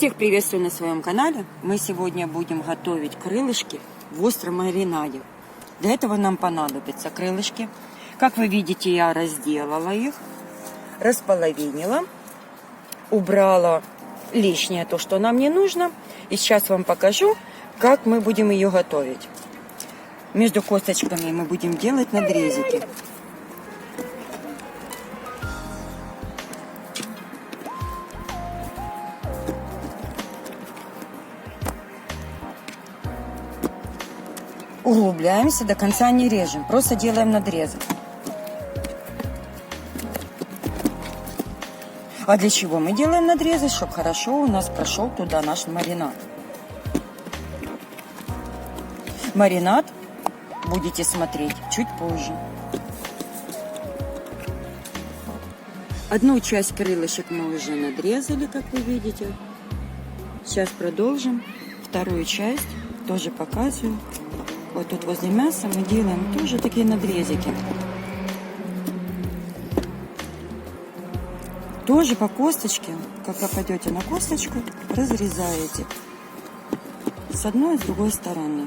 Всех приветствую на своем канале. Мы сегодня будем готовить крылышки в остром маринаде. Для этого нам понадобятся крылышки. Как вы видите, я разделала их, располовинила, убрала лишнее, то, что нам не нужно. И сейчас вам покажу, как мы будем ее готовить. Между косточками мы будем делать надрезики. Углубляемся, до конца не режем, просто делаем надрезы. А для чего мы делаем надрезы? Чтобы хорошо у нас прошел туда наш маринад. Маринад будете смотреть чуть позже. Одну часть крылышек мы уже надрезали, как вы видите. Сейчас продолжим. Вторую часть тоже показываю. Вот тут возле мяса мы делаем тоже такие надрезики. Тоже по косточке, как попадете на косточку, разрезаете с одной и с другой стороны.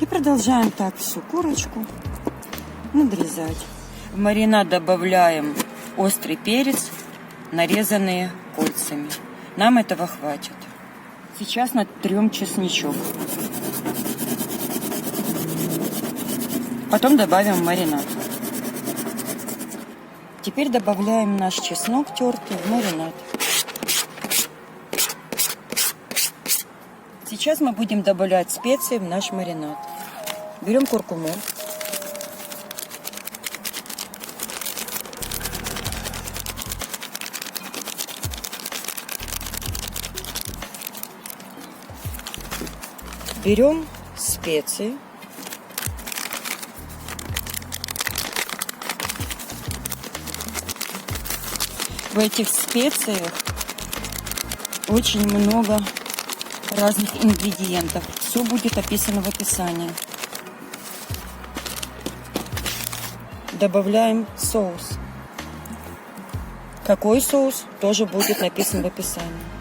И продолжаем так всю курочку надрезать. В маринад добавляем острый перец, нарезанные кольцами. Нам этого хватит. Сейчас натрем чесничок. Потом добавим маринад. Теперь добавляем наш чеснок тертый в маринад. Сейчас мы будем добавлять специи в наш маринад. Берем куркуму. Берем специи. В этих специях очень много разных ингредиентов. Все будет описано в описании. Добавляем соус. Какой соус, тоже будет написан в описании.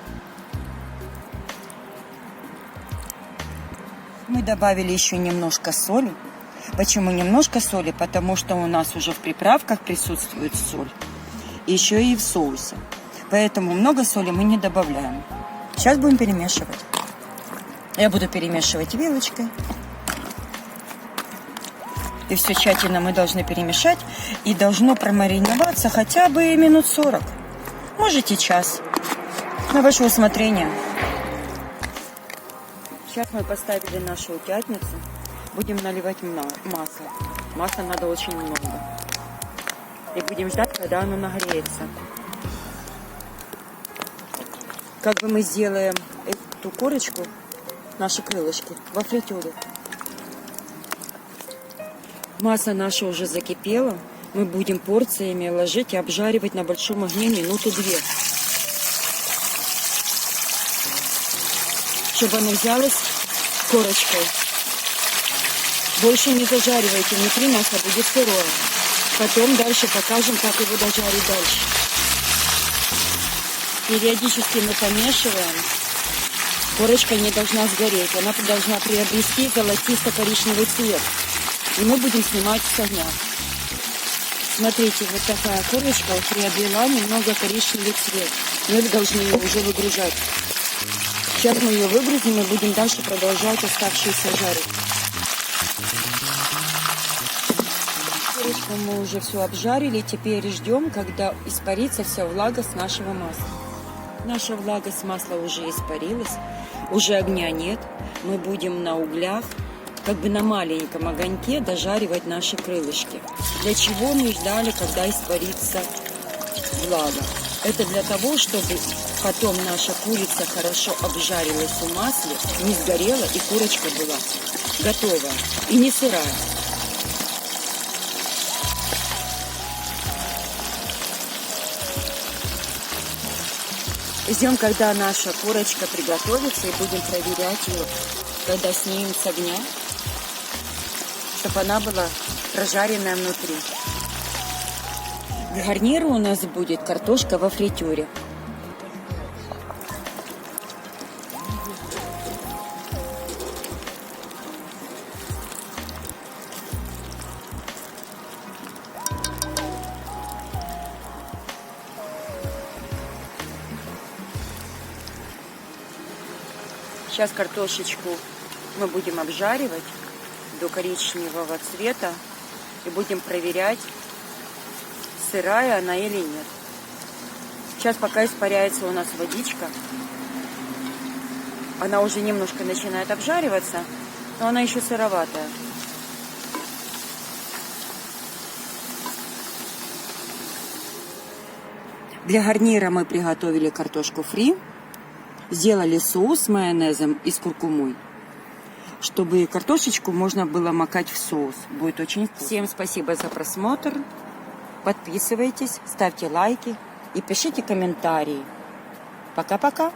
Мы добавили еще немножко соли. Почему немножко соли? Потому что у нас уже в приправках присутствует соль. Еще и в соусе. Поэтому много соли мы не добавляем. Сейчас будем перемешивать. Я буду перемешивать вилочкой. И все тщательно мы должны перемешать. И должно промариноваться хотя бы минут 40. Можете час. На ваше усмотрение. Сейчас мы поставили нашу утятницу. Будем наливать масло. Масла надо очень много. И будем ждать, когда оно нагреется. Как бы мы сделаем эту корочку, наши крылышки, во фритюре. Масло наше уже закипело. Мы будем порциями ложить и обжаривать на большом огне минуту-две. Чтобы оно взялось корочкой. Больше не зажаривайте, внутри масло будет сырое. Потом дальше покажем, как его дожарить дальше. Периодически мы помешиваем. Корочка не должна сгореть, она должна приобрести золотисто-коричневый цвет. И мы будем снимать с огня. Смотрите, вот такая корочка приобрела немного коричневый цвет. Мы должны ее уже выгружать. Сейчас мы ее выгрузим и будем дальше продолжать оставшиеся жарить. Курочку мы уже все обжарили. Теперь ждем, когда испарится вся влага с нашего масла. Наша влага с масла уже испарилась. Уже огня нет. Мы будем на углях, как бы на маленьком огоньке дожаривать наши крылышки. Для чего мы ждали, когда испарится влага? Это для того, чтобы потом наша курица хорошо обжарилась в масле, не сгорела и курочка была готовая и не сырая. Ждем, когда наша курочка приготовится и будем проверять ее, когда снимем с огня, чтобы она была прожаренная внутри. К гарниру у нас будет картошка во фритюре. Сейчас картошечку мы будем обжаривать до коричневого цвета и будем проверять, сырая она или нет. Сейчас пока испаряется у нас водичка, она уже немножко начинает обжариваться, но она еще сыроватая. Для гарнира мы приготовили картошку фри, сделали соус с майонезом и с куркумой, чтобы картошечку можно было макать в соус. Будет очень вкусно. Всем спасибо за просмотр. Подписывайтесь, ставьте лайки и пишите комментарии. Пока-пока.